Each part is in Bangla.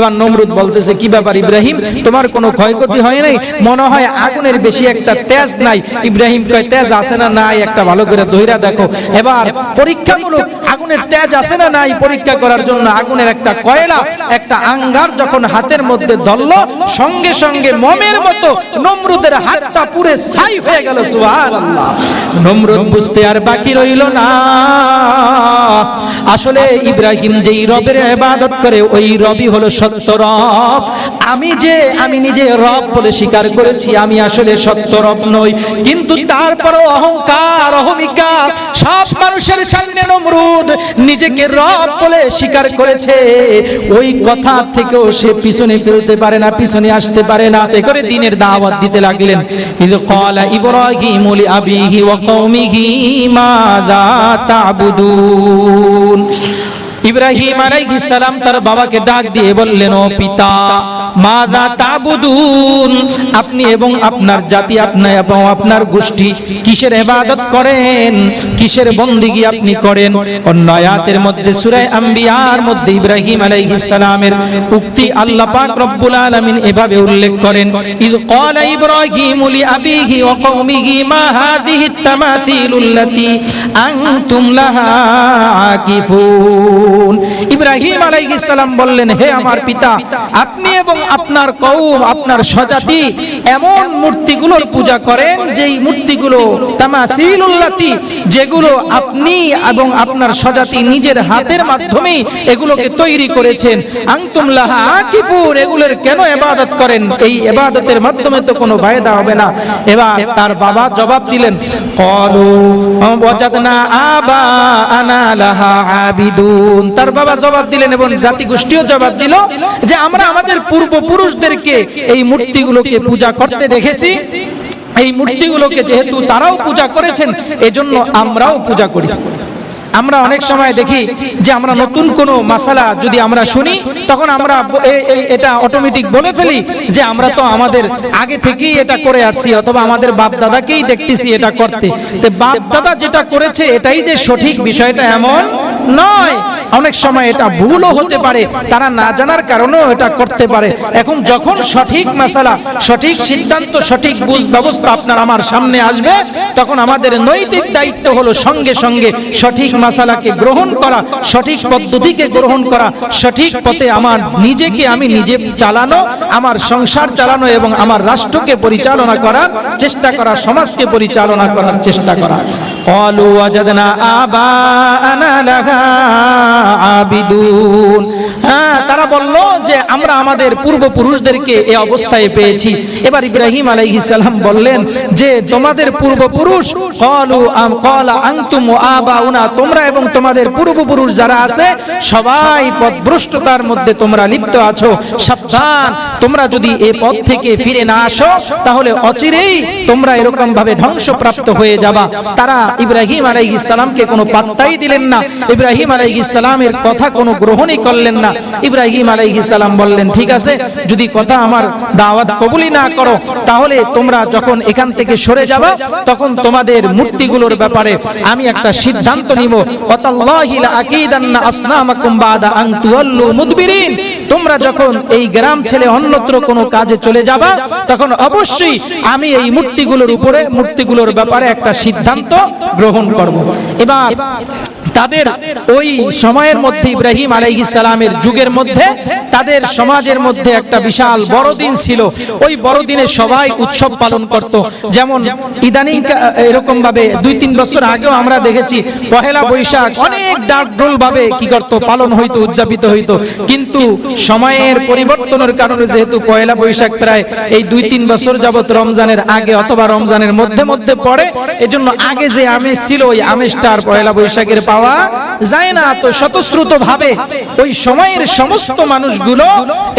এবার নমরুদ বলতেছে, কি ব্যাপার ইব্রাহিম? তোমার কোনো ক্ষয়ক্ষতি হয় নাই? মনে হয় আগুনের বেশি একটা তেজ নাই। ইব্রাহিম কয়, তেজ আছে না নাই? একটা ভালো করে ধইরা দেখো। এবার পরীক্ষামূলক, আগুনের তেজ আছে না নাই? পরীক্ষা করার জন্য আগুনের একটা কয়লা, একটা আঙ্গার যখন হাতের মধ্যে ধরলো, সঙ্গে সঙ্গে মমের মতো নমরুদের হাতটা পুরে ছাই হয়ে গেল, সুবহানাল্লাহ। নমরুদ বুঝতে আর বাকি রইল না। আসলে ইব্রাহিম যেই রবের ইবাদত করে, ওই রবি হলো সত্য রব। আমি যে, আমি নিজে রব বলে স্বীকার করেছি, আমি আসলে সত্য রব নই। কিন্তু তারপরও অহংকার, অহমিকা, সব মানুষের সামনে নমরুদ নিজেকে রব বলে স্বীকার করেছে। ওই কথা থেকেও সে পিছনে ফেলতে পারে না, পিছনে আসতে পারে না। এ করে দিনের দাওয়াত দিতে লাগলেন। ইদ ক্বালা ইব্রাহিম লি আবিহি ওয়া কওমিহি, মাযা তা'বুদুন? ইব্রাহিম আলাইহিস সালাম তার বাবাকে ডাক দিয়ে বললেন ও পিতা আপনি এবং আপনার জাতি, আপনার এবং আপনার গোষ্ঠী কিসের ইবাদত করেন? কিসের বন্দিগি আপনি করেন? অন্যয়াতের মধ্যে সুরায় আম্বিয়ার মধ্যে ইব্রাহিম আলাইহিস সালামের উক্তি আল্লাহ পাক রব্বুল আলমিন এভাবে উল্লেখ করেন, ইদ ক্বালা ইব্রাহিম লি আবিহি ওয়া কওমিহি, মা হাযিহি তামাসিলুল্লাতি আনতুম লাহা আকিফুন? ইব্রাহিম আলাইহিস বললেন, হে আমার পিতা, আপনি এবং আপনার কওম, আপনার স্বজাতি এমন মূর্তিগুলোর পূজা করেন, যেই মূর্তিগুলো তামাসিলুল্লাতি যেগুলো আপনি এবং আপনার স্বজাতি নিজের হাতের মাধ্যমে এগুলোকে তৈরি করেছেন। আনতুম লাহা আকিফুর, এগুলোর কেন ইবাদত করেন? এই ইবাদতের মাধ্যমে তো কোনো ফায়দা হবে না। এবার তার বাবা জবাব দিলেন ক্বালু ওয়াজাদনা আবা আনা লাহা আবিদুন। তার বাবা জবাব দিলেন এবং জাতি গোষ্ঠীও জবাব দিল যে, আমরা আমাদের পূর্বপুরুষদেরকে এই মূর্তিগুলোকে পূজা করতে দেখেছি। এই মূর্তিগুলোকে যেহেতু তারাও পূজা করেছেন এজন্য আমরাও পূজা করি। আমরা অনেক সময় দেখি যে আমরা নতুন কোনো মাসালা যদি আমরা শুনি তখন আমরা এটা অটোমেটিক বলে ফেলি যে আমরা তো আমাদের আগে থেকেই এটা করে আসছি অথবা আমাদের বাপ দাদাকেই দেখতেছি এটা করতে। তো বাপ দাদা যেটা করেছে এটাই যে সঠিক বিষয়টা এমন নয়। অনেক সময় এটা ভুলও হতে পারে, তারা না জানার কারণেও এটা করতে পারে। এখন যখন সঠিক মশালা সঠিক সিদ্ধান্ত, সঠিক বুঝ ব্যবস্থা আপনার আমার সামনে আসবে, তখন আমাদের নৈতিক দায়িত্ব হলো সঙ্গে সঙ্গে সঠিক মশালাকে গ্রহণ করা, সঠিক পদ্ধতিকে গ্রহণ করা, সঠিক পথে আমার নিজেকে আমি নিজে চালানো, আমার সংসার চালানো এবং আমার রাষ্ট্রকে পরিচালনা করার চেষ্টা করা, সমাজকে পরিচালনা করার চেষ্টা করা। ফলু আবা আনা লাগা আবিদুন। হ্যাঁ তারা বলল যে আমরা আমাদের পূর্বপুরুষদেরকে এই অবস্থায় পেয়েছি। এবার ইব্রাহিম আলাইহিস সালাম বললেন যে, তোমাদের পূর্বপুরুষ ক্বালু আম ক্বালা আনতুম আবাউনা, তোমরা এবং তোমাদের পূর্বপুরুষ যারা আছে, সবাই পথভ্রষ্টতার মধ্যে তোমরা লিপ্ত আছো। সাবধান তোমরা যদি এই পথ থেকে ফিরে না আসো, তাহলে অচিরেই তোমরা এরকম ভাবে ধ্বংসপ্রাপ্ত হয়ে যাবা। তারা ইব্রাহিম আলাইহিস সালামকে কোনো পাত্তাই দিলেন না। ইব্রাহিম আলাইহিস সালামের কথা কোনো গ্রহণই করলেন না। ইব্রাহিম আলাইহিস সালাম বললেন, ঠিক আছে, যদি কথা আমার দাওয়াত কবুলি না করো, তাহলে তোমরা যখন এখান থেকে সরে যাবা, তখন তোমাদের মূর্তিগুলোর ব্যাপারে আমি একটা সিদ্ধান্ত নিব। ওয়াতাল্লাহি লা আকিদান্না আসনামাকুম বাদা আন তুওয়াল্লু মুদবিরিন। তোমরা যখন এই গ্রাম ছেলে অন্যত্র কোনো কাজে চলে যাবা, তখন অবশ্যই আমি এই মূর্তিগুলোর উপরে, মূর্তিগুলোর ব্যাপারে একটা সিদ্ধান্ত গ্রহণ করব। এবার তাদের ওই সময়ের মধ্যে ইব্রাহিম আলাইহিস সালামের যুগের মধ্যে, তাদের সমাজের মধ্যে একটা বিশাল বড়দিন ছিল। ওই বড়দিনে সবাই উৎসব পালন করত। যেমন ইদানিং এরকম ভাবে দুই তিন বছর আগেও আমরা দেখেছি, পহেলা বৈশাখ অনেক ডাক ঢোল ভাবে কি করত, পালন হইতো, উদযাপিত হইতো। কিন্তু সময়ের পরিবর্তনের কারণে যেহেতু পয়লা বৈশাখ প্রায় এই দুই তিন বছর যাবত রমজানের আগে অথবা রমজানের মধ্যে মধ্যে পড়ে, এজন্য আগে যে আমেজ ছিল, ওই আমেজটা আর পয়লা বৈশাখের পাওয়া যায় না। তো স্বতঃস্রুত ভাবে ওই সময়ের সমস্ত মানুষগুলো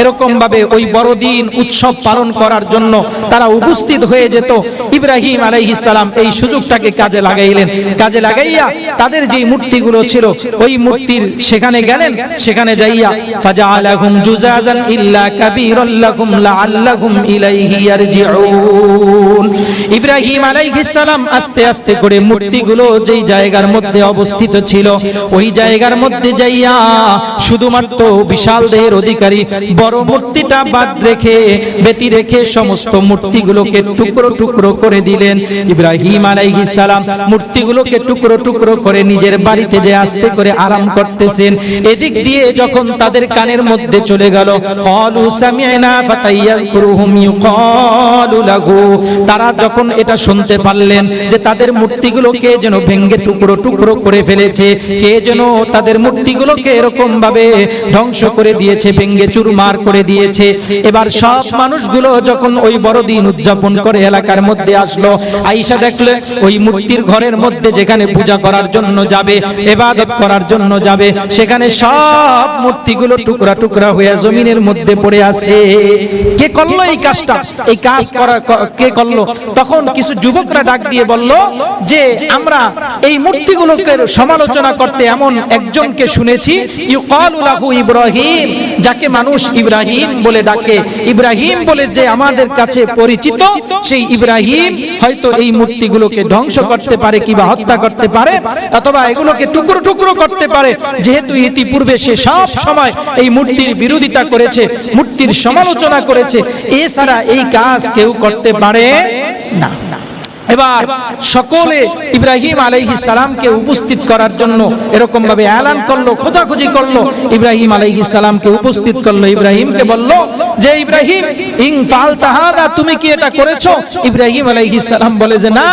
এরকম ভাবে ওই বড়দিন উৎসব পালন করার জন্য তারা উপস্থিত হয়ে যেত। ইব্রাহিম আলাইহিস সালাম এই সুযোগটাকে কাজে লাগাইলেন। কাজে লাগাইয়া তাদের যে মূর্তিগুলো ছিল, ওই মূর্তির সেখানে গেলেন। সেখানে যাইয়া, ফাজআলাহুম জুজাজান ইল্লা কাবীরাল লাকুম লাআল্লাকুম ইলাইহি ইয়ারজিউন। ইব্রাহিম আলাইহিস সালাম আস্তে আস্তে করে মূর্তিগুলো যেই জায়গার মধ্যে অবস্থিত ছিল ওই জায়গার মধ্যে যাইয়া শুধুমাত্র বিশাল দেহের অধিকারী বড় মূর্তিটা বাদ রেখে, ব্যতি রেখে সমস্ত মূর্তিগুলোকে টুকরো টুকরো করে দিলেন। ইব্রাহিম আলাইহিস সালাম মূর্তিগুলোকে টুকরো টুকরো করে নিজের বাড়িতে যে আস্তে করে আরাম করতেছেন, এদিক দিয়ে যখন তাদের কানের মধ্যে চলে গেল ক্বালু সামি'না ফাতায়াকুরুহুম ইউকালু লাহু। তারা যখন এটা শুনতে পারলেন যে তাদের মূর্তিগুলোকে যেন ভেঙ্গে টুকরো টুকরো করে ফেলেছে কে যেন তাদের মূর্তিগুলোকে এরকম ভাবে ধ্বংস করে দিয়েছে ভেঙ্গে চুরমার করে দিয়েছে। এবার সব মানুষগুলো যখন ওই বড়দিন উদযাপন করে এলাকার মধ্যে আসলো আইসা দেখলে ওই মূর্তির ঘরের মধ্যে যেখানে পূজা করার জন্য যাবে এবাদত করার জন্য যাবে, সেখানে সব মূর্তিগুলো টুকরা টুকরা হয়ে জমিনের মধ্যে পড়ে আছে। কে করল এই কাজটা? এই কাজ করা কে করল? তখন কিছু যুবকরা ডাক দিয়ে বলল যে, আমরা এই মূর্তিগুলোকে সমালোচনা করতে এমন একজনকে শুনেছি ইব্রাহিম যাকে মানুষ ইব্রাহিম বলে ডাকে। ইব্রাহিম বলে যে আমাদের কাছে পরিচিত সেই ইব্রাহিম হয়তো এই মূর্তিগুলোকে ধ্বংস করতে পারে কিংবা হত্যা করতে পারে অথবা এগুলোকে টুকরো টুকরো করতে পারে। যেহেতু ইতিপূর্বে সে সব সময় এই মূর্তির বিরোধিতা করেছে মূর্তির সমালোচনা করেছে। এছাড়া এই কাজ কেউ করতে পারে না। এবার সকলে ইব্রাহিম আলাইহিস সালামকে উপস্থিত করার জন্য এরকম ভাবে এলান করল, খোঁজাখুঁজি করল। ইব্রাহিম আলাইহিস সালামকে উপস্থিত করল। ইব্রাহিমকে বলল যে, ইব্রাহিম ইন ফালতা হাদা, তুমি কি এটা করেছ? ইব্রাহিম আলাইহিস সালাম বলে যে, না,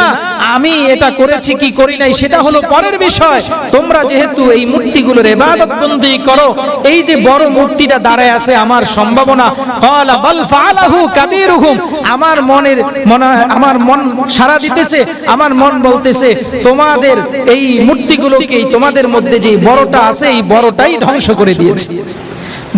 আমি এটা করেছি, কি করি নাই, সেটা হলো পরের বিষয়। তোমরা যেহেতু এই মূর্তিগুলোর ইবাদত বন্দী করো, এই যে বড় মূর্তিটা দাঁড়ায় আছে আমার সম্ভাবনা। ক্বালা বাল ফাআলাহু কাবীরুহুম, আমার মনের, মনে আমার মন সারা দিতেছে, আমার মন বলতেছে, তোমাদের এই মূর্তিগুলোকে তোমাদের মধ্যে যে বড়টা আছে, এই বড়টাই ধ্বংস করে দিয়েছে।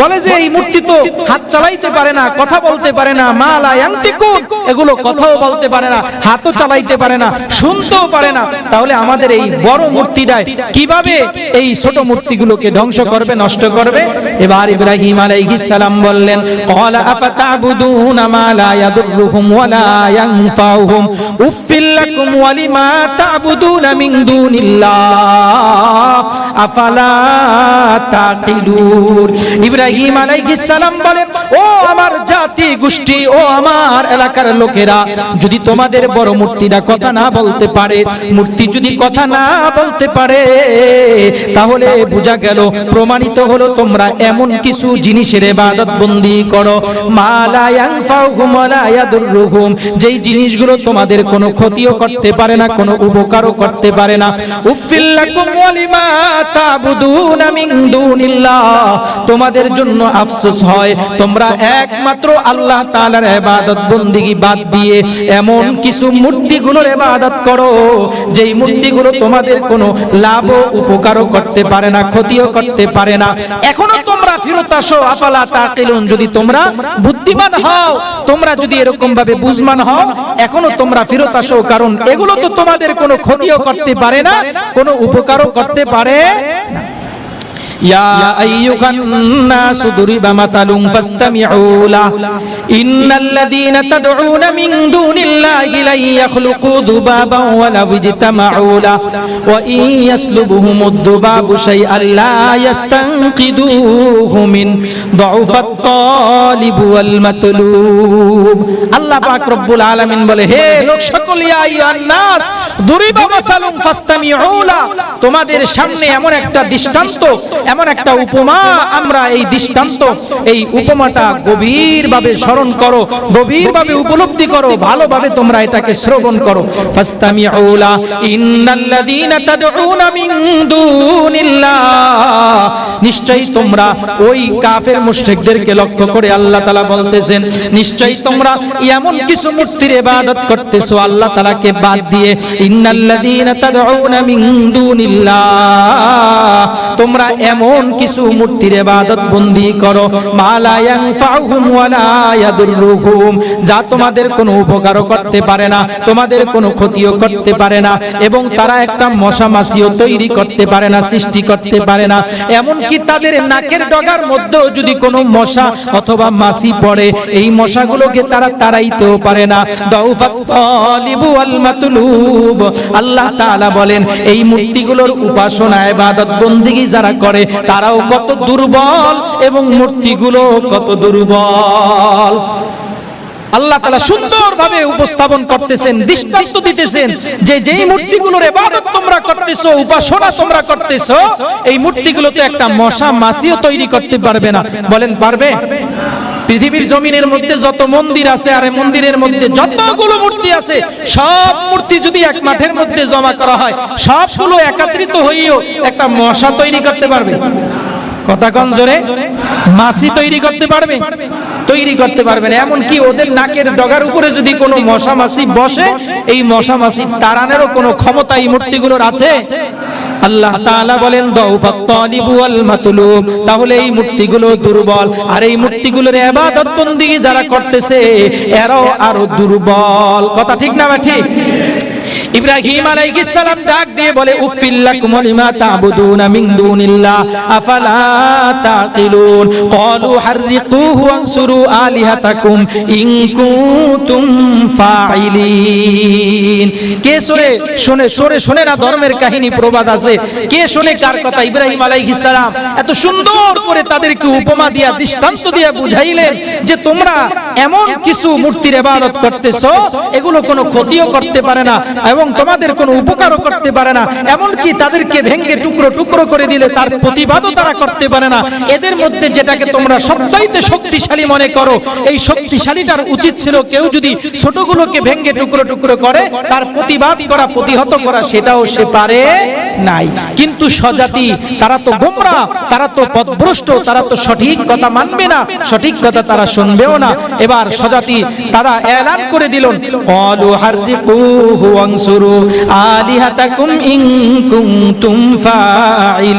বলে যে, এই মূর্তি তো হাত চালাইতে পারে না, কথা বলতে পারে না, মালা ইয়ান্তিকুন এগুলো কথাও বলতে পারে না, হাতও চালাইতে পারে না, শুনতেও পারে না। তাহলে আমাদের এই বড় মূর্তিটায় কীভাবে এই ছোট মূর্তিগুলোকে ধ্বংস করবে, নষ্ট করবে? এবার ইব্রাহিম আলাইহিস সালাম বললেন, ক্বালা আফাতাবুদুনা মা লা ইয়াদুররুহুম ওয়া লা ইয়ানফাউহুম। উফিল লাকুম ওয়া লিমা তা'বুদুনা মিন দুনিল্লাহ। আফালা তাকিলুন? ইব্রাহিম আলাইহিস সালাম বলে ও আমার জাতি গোষ্ঠী, ও আমার এলাকার লোকেরা, যদি তোমাদের বড় মূর্তিটা কথা না বলতে পারে, মূর্তি যদি কথা না বলতে পারে, তাহলে বোঝা গেল, প্রমাণিত হলো তোমরা এমন কিছু জিনিসের ইবাদত বন্দি করো। মালা ইয়ানফাউহুম ওয়ালা ইয়াদুররুহুম, যেই জিনিসগুলো তোমাদের কোনো ক্ষতিও করতে পারে না, কোনো উপকারও করতে পারে না। উফিল লাকুম ওয়ালিমা তাবুদুনা মিন দুনিল্লাহ, তোমাদের জন্য আফসোস হয়, তোমরা একমাত্র আল্লাহ তাআলার ইবাদত বন্দিগি বাদ দিয়ে এমন কিছু মূর্তিগুলোর ইবাদত করো, যেই মূর্তিগুলো তোমাদের কোনো লাভ উপকারও করতে পারে না, ক্ষতিও করতে পারে না। এখনও তোমরা ফেরত আসো তাকিলুন, যদি তোমরা বুদ্ধিমান হও, তোমরা যদি এরকম ভাবে বুঝমান হও, এখনও তোমরা ফেরত আসো, কারণ এগুলো তো তোমাদের কোনো ক্ষতিও করতে পারে না, কোনো উপকারও করতে পারে না। يا أيها الناس ضرب مثل فاستمعوا له إن الذين تدعون من دون الله لن يخلقوا ذبابا ولو اجتمعوا له وإن يسلبهم الذباب شيئا لا يستنقذوه من ضعف الطالب والمطلوب আল্লাহ পাক রব্বুল আলামিন বলে হে লোক সকল ইয়া আইয়ুহান নাস দুরিবা মাসালুম ফাস্তামিউ লা তোমাদের সামনে এমন একটা দৃষ্টান্ত এমন একটা উপমা আমরা এই দৃষ্টান্ত এই উপমাটা গভীরভাবে স্মরণ করো গভীরভাবে উপলব্ধি করো ভালোভাবে তোমরা এটাকে শ্রবণ করো। ফাস্তামিউ লা ইন্নাল্লাযীনা তাদউনা মিন দুনিল্লাহ। নিশ্চয়ই তোমরা ওই কাফের মুশরিকদেরকে লক্ষ্য করে আল্লাহ তাআলা বলতেছেন নিশ্চয়ই তোমরা এমন কিছু মূর্তির ইবাদত করতেছো আল্লাহ তাআলাকে বাদ দিয়ে ইন্নাল্লাযীনা তাদউনা মিন দুনিল্লাহ। তোমরা এমন এমন কিছু মূর্তির ইবাদত বন্দি করো। মালা ইয়ানফাউহুম ওয়ালা ইয়াদুররুহুম। যা তোমাদের কোনো উপকারও করতে পারে না, তোমাদের কোনো ক্ষতিও করতে পারে না, এবং তারা একটা মশা মাছিও তৈরি করতে পারে না, সৃষ্টি করতে পারে না। এমন কি তাদের নাকের ডগার মধ্যেও যদি কোনো মশা অথবা মাছি পড়ে, এই মশাগুলোকে তারা তাড়াইতেও পারে না। দাউফাত তালিবু ওয়াল মাতলুব। আল্লাহ তাআলা বলেন, এই মূর্তিগুলোর উপাসনা, ইবাদত, বন্দেগী যারা করে তারাও কত দুর্বল এবং মূর্তিগুলো কত দুর্বল। আল্লাহ তালা সুন্দর ভাবে উপস্থাপন করতেছেন, দৃষ্টান্ত দিতেছেন যে যেই মূর্তিগুলোর এবাদত তোমরা করতেছো, উপাসনা তোমরা করতেছো, এই মূর্তিগুলোতে একটা মশা মাসিও তৈরি করতে পারবে না। বলেন, পারবে? পৃথিবীর জমিনের মধ্যে যত মন্দির আছে আর মন্দিরের মধ্যে যতগুলো মূর্তি আছে, সব মূর্তি যদি এক মাঠের মধ্যে জমা করা হয়, সবগুলো একত্রিত হইও একটা মশা তৈরি করতে পারবে। কথা জোরে। মাছি তৈরি করতে পারবে? তৈরি করতে পারবে না। এমনকি ওদের নাকের ডগার উপরে যদি কোনো মশা মাছি বসে, এই মশা মাছি তাড়ানোরও কোনো ক্ষমতা এই মূর্তিগুলোর আছে? আল্লাহ তাআলা বলেন দাউফাত তালিবু মাতলুব। তাহলে এই মূর্তিগুলো দুর্বল। আর এই মূর্তিগুলোর ইবাদত বندگی যারা করতেছে, এরাও আরও দুর্বল। কথা ঠিক না ঠিক? ইব্রাহিম আলাইহিস সালাম ডাক দিয়ে বলে উফিল্লাকুম লিমা তা'বুদুনা মিন দুনিল্লাহ, আফালা তাকিলুন? ক্বালু হাররিকুহু ওয়ানসুরু আলিহাতাকুম ইন কুনতুম ফাইলিন কে শুনে শুনে শুনে শুনে না ধর্মের কাহিনী প্রবাদ আছে। কে শুনে কার কথা? ইব্রাহিম আলাইহিস সালাম এত সুন্দর করে তাদেরকে উপমা দিয়া, দৃষ্টান্ত দিয়া বুঝাইলেন যে তোমরা এমন কিছু মূর্তির ইবাদত করতেছো, এগুলো কোনো ক্ষতিও করতে পারে না। এবং তোমাদের কোনো উপকারও করতে পারে না। এমনকি তাদেরকে ভেঙ্গে টুকরো টুকরো করে দিলে তার প্রতিবাদও তারা করতে পারে না। এদের মধ্যে যেটাকে তোমরা সবচাইতে শক্তিশালী মনে করো, এই শক্তিশালীটার উচিত ছিল কেউ যদি ছোটগুলোকে ভেঙ্গে টুকরো টুকরো করে, তার প্রতিবাদ করা, প্রতিহত করা, সেটাও সে পারে নাই। কিন্তু স্বজাতি, তারা তো গোমরা, তারা তো পথভ্রষ্ট, তারা তো সঠিক কথা মানবে না, সঠিক কথা তারা শুনবেও না। এবার স্বজাতি, তারা এলান করে দিল ক্বালু হাররিকুহু ওয়ানসুরু আলিহাতাকুম ইন কুনতুম ফাইলিন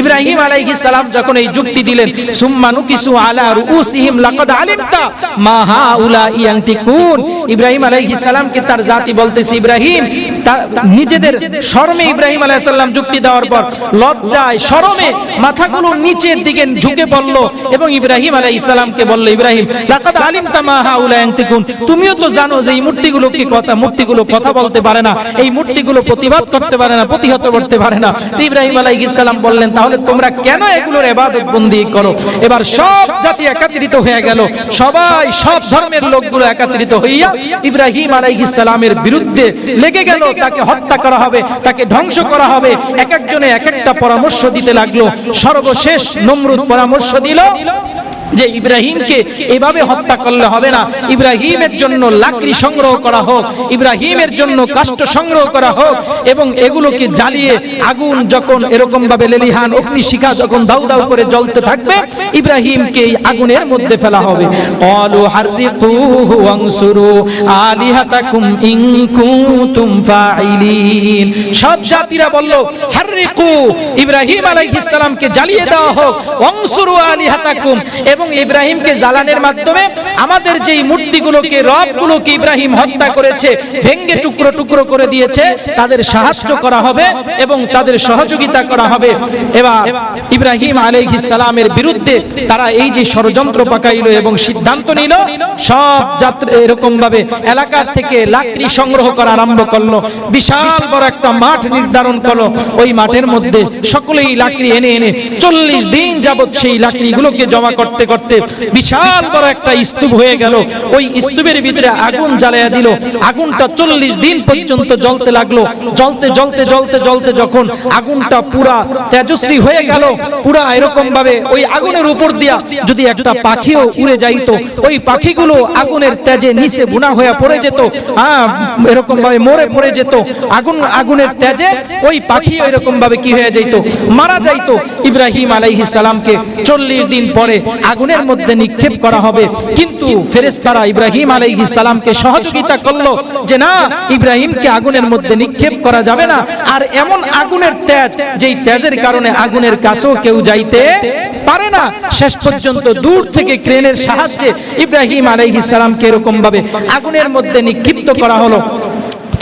ইব্রাহিম আলাইহিস সালাম যখন এই যুক্তি দিলেন সুম্মানু নুকিসু আলা রুউসিহিম লাকাদ আলিমতা, মা হাউলা ইয়ান্তিকুন ইব্রাহিম আলাইহিস সালামকে তার জাতি বলতেছে, ইব্রাহিম নিজেদের শরমে ইব্রাহিম আলাইহিস সালাম যুক্তি দেওয়ার পর লজ্জায় শরমে মাথাগুলো নিচের দিকে ঝুঁকে পড়ল এবং ইব্রাহিম আলাইহিস সালামকে বলল, ইব্রাহিম, লাকাদ আলিমতা মা হাউলা তুমিও তো জানো যে এই মূর্তিগুলো কি কথা, মূর্তিগুলো কথা বলতে পারে না। এই মূর্তিগুলো প্রতিবাদ করতে পারে না, প্রতিহত করতে পারে না। ইব্রাহিম আলাইহিস সালাম বললেন, তাহলে তোমরা কেন এগুলোর ইবাদত বন্দি করো? এবার সব জাতি একত্রিত হয়ে গেল। সবাই সব ধর্মের লোকগুলো একত্রিত হইয়া ইব্রাহিম সালামের বিরুদ্ধে লেগে গেল। তাকে হত্যা করা হবে, তাকে ধ্বংস করা হবে। এক একজনে এক একটা পরামর্শ দিতে লাগল। সর্বশেষ নমরুদ পরামর্শ দিল যে ইব্রাহিমকে এভাবে হত্যা করলে হবে না। ইব্রাহিমের জন্য লাকড়ি সংগ্রহ করা হোক, ইব্রাহিমের জন্য কাষ্ঠ সংগ্রহ করা হোক এবং এগুলোকে জ্বালিয়ে আগুন যখন এরকম ভাবে লেলিহান অগ্নিশিখা যখন দাউ দাউ করে জ্বলতে থাকবে, ইব্রাহিমকে এই আগুনের মধ্যে ফেলা হবে। ক্বালু হাররিকুহু ওয়ানসুরু আলিহাতাকুম ইন কুনতুম ফাইলিন সব জাতিরা বলল, হাররিকু, ইব্রাহিম আলাইহিস সালামকে জ্বালিয়ে দেওয়া হোক ওয়ানসুরু আলিহাতাকুম এবং ইব্রাহিমকে জ্বালানোর মাধ্যমে আমাদের যেই মূর্তিগুলোকে, রবগুলোকে ইব্রাহিম হত্যা করেছে, ভেঙ্গে টুকরো টুকরো করে দিয়েছে, তাদের সাহায্য করা হবে এবং তাদের সহযোগিতা করা হবে। এবার ইব্রাহিম আলাইহিস সালামের বিরুদ্ধে তারা এই যে ষড়যন্ত্র পাকাইলো এবং সিদ্ধান্ত নিল, সব যাত্রী এরকম ভাবে এলাকার থেকে লাকড়ি সংগ্রহ করা আরম্ভ করল, বিশাল বড় একটা মাঠ নির্ধারণ করল। ওই মাঠের মধ্যে সকলেই লাকড়ি এনে এনে চল্লিশ দিন যাবত সেই লাকড়িগুলোকে জমা করতে করতে করতে বিশাল বড় একটা স্তূপ হয়ে গেল। ওই স্তূপের ভিতরে আগুন জ্বালাইয়া দিল। আগুনটা চল্লিশ দিন পর্যন্ত জ্বলতে লাগল। জ্বলতে জ্বলতে জ্বলতে জ্বলতে যখন আগুনটা পুরা তেজস্বী হয়ে গেল, পুরা এরকম ভাবে ওই আগুনের উপর দিয়া যদি একটা পাখিও উড়ে যাইতো, ওই পাখিগুলো আগুনের তেজে নিচে বুনা হয়ে পড়ে যেত এরকম ভাবে মরে পড়ে যেত। আগুন, আগুনের তেজে ওই পাখি এরকম ভাবে কি হয়ে যাইতো? মারা যাইতো। ইব্রাহিম আলাইহিস সালামকে চল্লিশ দিন পরে আগুনের মধ্যে নিক্ষেপ করা হবে। কিন্তু ফেরেশতারা ইব্রাহিম আলাইহিস সালামকে সহযোগিতা করল যে না ইব্রাহিমকে আগুনের মধ্যে নিক্ষেপ করা যাবে না। আর এমন আগুনের তেজ যেই তেজের কারণে আগুনের কাছেও কেউ যাইতে পারে না। শেষ পর্যন্ত দূর থেকে ক্রেনের সাহায্যে ইব্রাহিম আলাইহিস সালামকে এরকম ভাবে আগুনের মধ্যে নিক্ষিপ্ত করা হলো।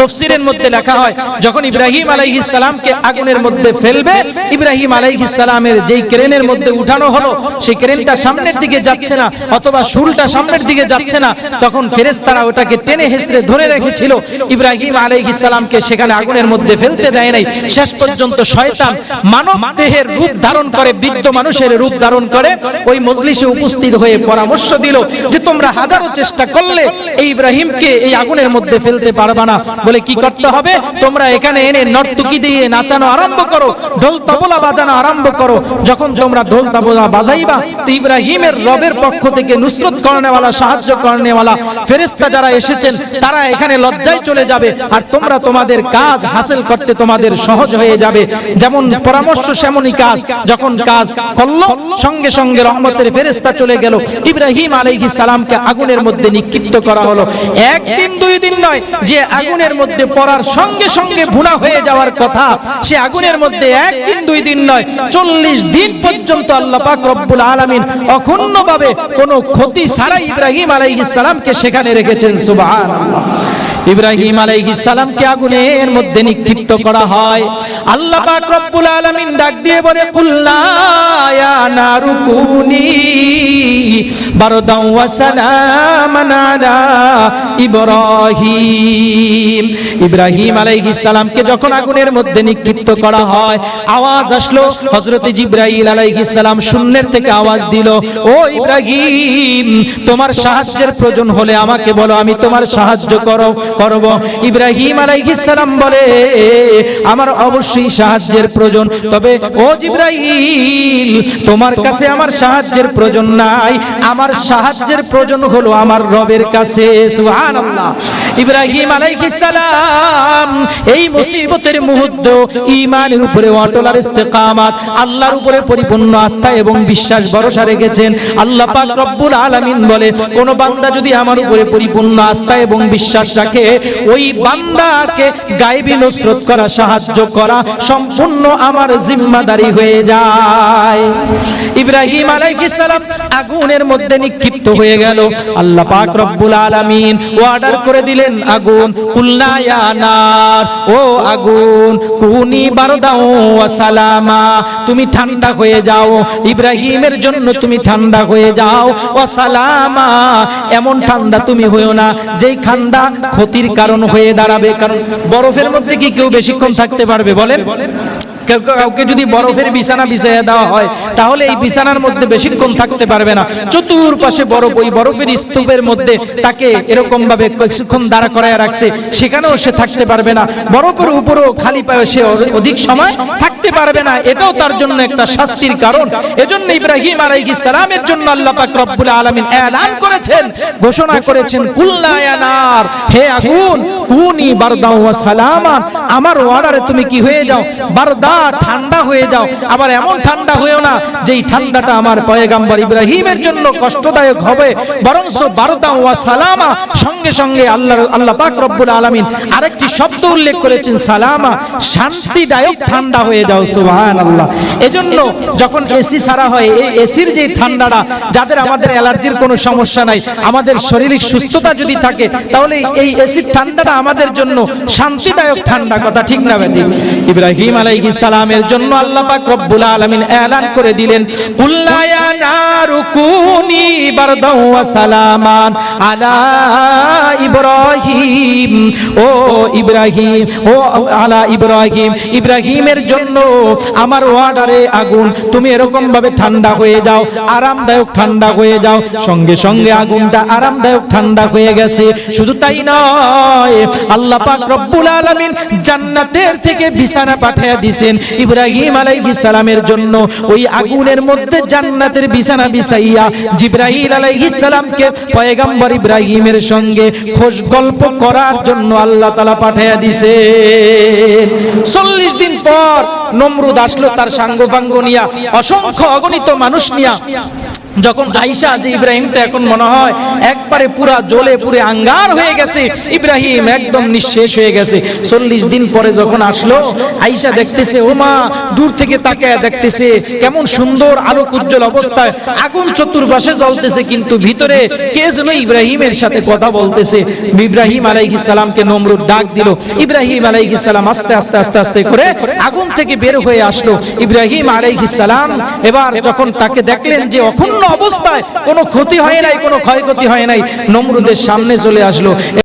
তফসিরের মধ্যে লেখা হয়, যখন ইব্রাহিম আলাইহিস সালামকে আগুনের মধ্যে ফেলবে, ইব্রাহিম আলাইহিস সালামের যেই ক্রেনের মধ্যে উঠানো হলো, সেই ক্রেনটা সামনের দিকে যাচ্ছে না, অথবা শুলটা সামনের দিকে যাচ্ছে না, তখন ফেরেশতারা ওটাকে টেনে হেসড়ে ধরে রেখেছিল। ইব্রাহিম আলাইহিস সালামকে সেখানে আগুনের মধ্যে ফেলতে দেয় নাই। শেষ পর্যন্ত শয়তান মানব দেহের রূপ ধারণ করে, বৃদ্ধ মানুষের রূপ ধারণ করে, ওই মজলিসে উপস্থিত হয়ে পরামর্শ দিল যে তোমরা হাজারো চেষ্টা করলে এই ইব্রাহিমকে এই আগুনের মধ্যে ফেলতে পারবা না। বলে কি করতে হবে? তোমরা এখানে এনে নর্তকি দিয়ে নাচানো আরম্ভ করো ঢোল তবলা বাজানো আরম্ভ করো। যখন তোমরা ঢোল তবলা বাজাইবা তো ইব্রাহিমের রবের পক্ষ থেকে নুসরত করনেওয়ালা সাহায্য করনেওয়ালা ফেরেশতা যারা এসেছেন তারা এখানে লজ্জায় চলে যাবে। আর তোমরা তোমাদের কাজ হাসিল করতে তোমাদের সহজ হয়ে যাবে। যেমন পরামর্শ সেমনই কাজ যখন কাজ করল সঙ্গে সঙ্গে রহমতের ফেরেশতা চলে গেল। ইব্রাহিম আলাইহিস সালামকে আগুনের মধ্যে নিক্ষিপ্ত করা হলো। একদিন দুই দিন নয় যে আগুনের মধ্যে পড়ার সঙ্গে সঙ্গে ভুনা হয়ে যাওয়ার কথা, সে আগুনের মধ্যে একদিন, দুই দিন নয়, চল্লিশ দিন পর্যন্ত আল্লাহ পাক রব্বুল আলামিন অক্ষুণ্ণভাবে কোনো ক্ষতি ছাড়াই ইব্রাহিম আলাইহিস সালামকে সেখানে রেখেছেন, সুবহানাল্লাহ। ইব্রাহিম আলাইহিস সালামকে আগুনের মধ্যে নিক্ষিপ্ত করা হয়? আল্লাহ পাক রব্বুল আলামিন ডাক দিয়ে বলে কুল্লা ইয়া নারুকুনি বারদাও ওয়া সালামান আলা ইব্রাহিম। ইব্রাহিম আলাইহিস সালামকে যখন আগুনের মধ্যে নিক্ষিপ্ত করা হয়, আওয়াজ আসলো। হযরত জিবরাইল আলাইহিস সালাম শূন্যের থেকে আওয়াজ দিল, ও ইব্রাহিম, তোমার সাহায্যের প্রয়োজন হলে আমাকে বলো, আমি তোমার সাহায্য করো করব। ইব্রাহিম সালাম বলে, আমার অবশ্যই সাহায্যের প্রয়োজন। তবে ও জিবরাইল, তোমার কাছে আমার সাহায্যের প্রয়োজন নাই। আমার সাহায্যের প্রয়োজন হলো আমার রবের কাছে। সুবহানাল্লাহ। ইব্রাহিম সালাম, এই মুসিবতের মুহূর্ত ঈমানের উপরে অটল আর ইস্তেকামাত, আল্লাহর উপরে পরিপূর্ণ আস্থা এবং বিশ্বাস ভরসা রেখেছেন। আল্লাহ পাক রব্বুল আলামিন বলে, কোন বান্দা যদি আমার উপরে পরিপূর্ণ আস্থা এবং বিশ্বাস রাখে ওই বান্দাকে গায়েবী নুসরত করা, সাহায্য করা সম্পূর্ণ আমার জিম্মাদারি হয়ে যায়। ইব্রাহিম আলাইহিস সালাম আগুনের মধ্যে নিক্ষিপ্ত হয়ে গেল। আল্লাহ পাক রব্বুল আলামিন অর্ডার করে দিলেন, আগুন কুল্লা ইয়া নার, ও আগুন, কুনি বারদাও ওয়া সালামা, তুমি ঠান্ডা হয়ে যাও, ইব্রাহিমের জন্য তুমি ঠান্ডা হয়ে যাও ওয়া সালামা, এমন ঠান্ডা তুমি হইও না, যেই ঠান্ডা ক্ষতির কারণ হয়ে দাঁড়াবে কারণ বরফের মধ্যে কি কেউ বেশিক্ষণ থাকতে পারবে বলেন? কেউ কাউকে যদি বরফের বিছানা বিছাইয়া দেওয়া হয়, তাহলে এই বিছানার মধ্যে বেশিক্ষণ থাকতে পারবে না। চতুর্পাশে বরফ, ওই বরফের স্তূপের মধ্যে তাকে এরকম ভাবে কিছুক্ষণ দাঁড়া করায় রাখছে, সেখানেও সে থাকতে পারবে না। বরফের উপরেও খালি পায়ে সে অধিক সময় থাকতে পারবে না। এটাও তার জন্য একটা শাস্তির কারণ। এজন্য ইব্রাহিম আলাইহিস সালামের জন্য আল্লাহ পাক রব্বুল আলামিন এলান করেছেন, ঘোষণা করেছেন কুল্লা ইয়া নার, হে আগুন, কুনি বারদাও ওয়া সালামা আমার অর্ডারে তুমি কি হয়ে যাও? বারদা ঠান্ডা হয়ে যাও। আবার এমন ঠান্ডা হয়েও না যেই ঠান্ডাটা আমার পয়গাম্বর ইব্রাহিমের জন্য কষ্টদায়ক হবে। বরংস বারদা ওয়া সালামা। সঙ্গে সঙ্গে আল্লাহ আল্লাহ পাক রব্বুল আলামিন আরেকটি শব্দ উল্লেখ করেছেন, সালামা। শান্তিদায়ক ঠান্ডা হয়ে যাও, সুবহানাল্লাহ। এজন্য যখন এসি ছাড়া হয়, এই এসির যে ঠান্ডাটা, যাদের আমাদের অ্যালার্জির কোনো সমস্যা নাই, আমাদের শারীরিক সুস্থতা যদি থাকে, তাহলে এই এসির ঠান্ডাটা আমাদের জন্য শান্তিদায়ক ঠান্ডা কথা, ঠিক না বেটি ইব্রাহিম আলাইহিস সালামের জন্য আল্লাহ পাক রব্বুল আলামিন এলান করে দিলেন কুল্লা ইয়া নারু কুনি বারদাও ওয়া সালামান আলা ইব্রাহিম, ও ইব্রাহিম, ও আলা ইব্রাহিম, ইব্রাহিমের জন্য আমার অর্ডারে আগুন, তুমি এরকম ভাবে ঠান্ডা হয়ে যাও, আরামদায়ক ঠান্ডা হয়ে যাও, সঙ্গে সঙ্গে আগুনটা আরামদায়ক ঠান্ডা হয়ে গেছে। শুধু তাই নয়, আল্লাহ পাক রব্বুল আলামিন জান্নাতের থেকে বিছানা পাঠিয়ে দিবেন ইব্রাহিম আলাইহিস সালামের জন্য। ওই আগুনের মধ্যে জান্নাতের বিছানা বিছাইয়া জিব্রাইল আলাইহিস সালামকে পয়গম্বর ইব্রাহিমের সঙ্গে খোশ গল্প করার জন্য আল্লাহ তাআলা পাঠিয়ে দিছে 40 দিন পর নমরুদ আসলো তার সাঙ্গ নিয়া, অসংখ্য অগণিত মানুষ নিয়া। যখন আইসা যে ইব্রাহিম তো এখন মনে হয় একবারে পুরা জ্বলে পুরে আঙ্গার হয়ে গেছে, ইব্রাহিম একদম নিঃশেষ হয়ে গেছে। চল্লিশ দিন পরে যখন আসলো আইসা দেখতেছে, ও মা, দূর থেকে তাকায় দেখতেছে, কেমন সুন্দর আলোক উজ্জ্বল অবস্থায়, আগুন চতুর্পাশে জ্বলতেছে, কিন্তু ভিতরে কে যেন ইব্রাহিমের সাথে কথা বলতেছে। ইব্রাহিম আলাইহিস সালামকে নমরুদ ডাক দিল। ইব্রাহিম আলাইহিস সালাম আস্তে আস্তে আস্তে আস্তে করে আগুন থেকে বের হয়ে আসলো। ইব্রাহিম আলাইহিস সালাম এবার যখন তাকে দেখলেন যে অবস্থায় কোনো ক্ষতি হয় নাই কোনো ক্ষয়ক্ষতি হয় নাই। নমরুদের সামনে চলে আসলো।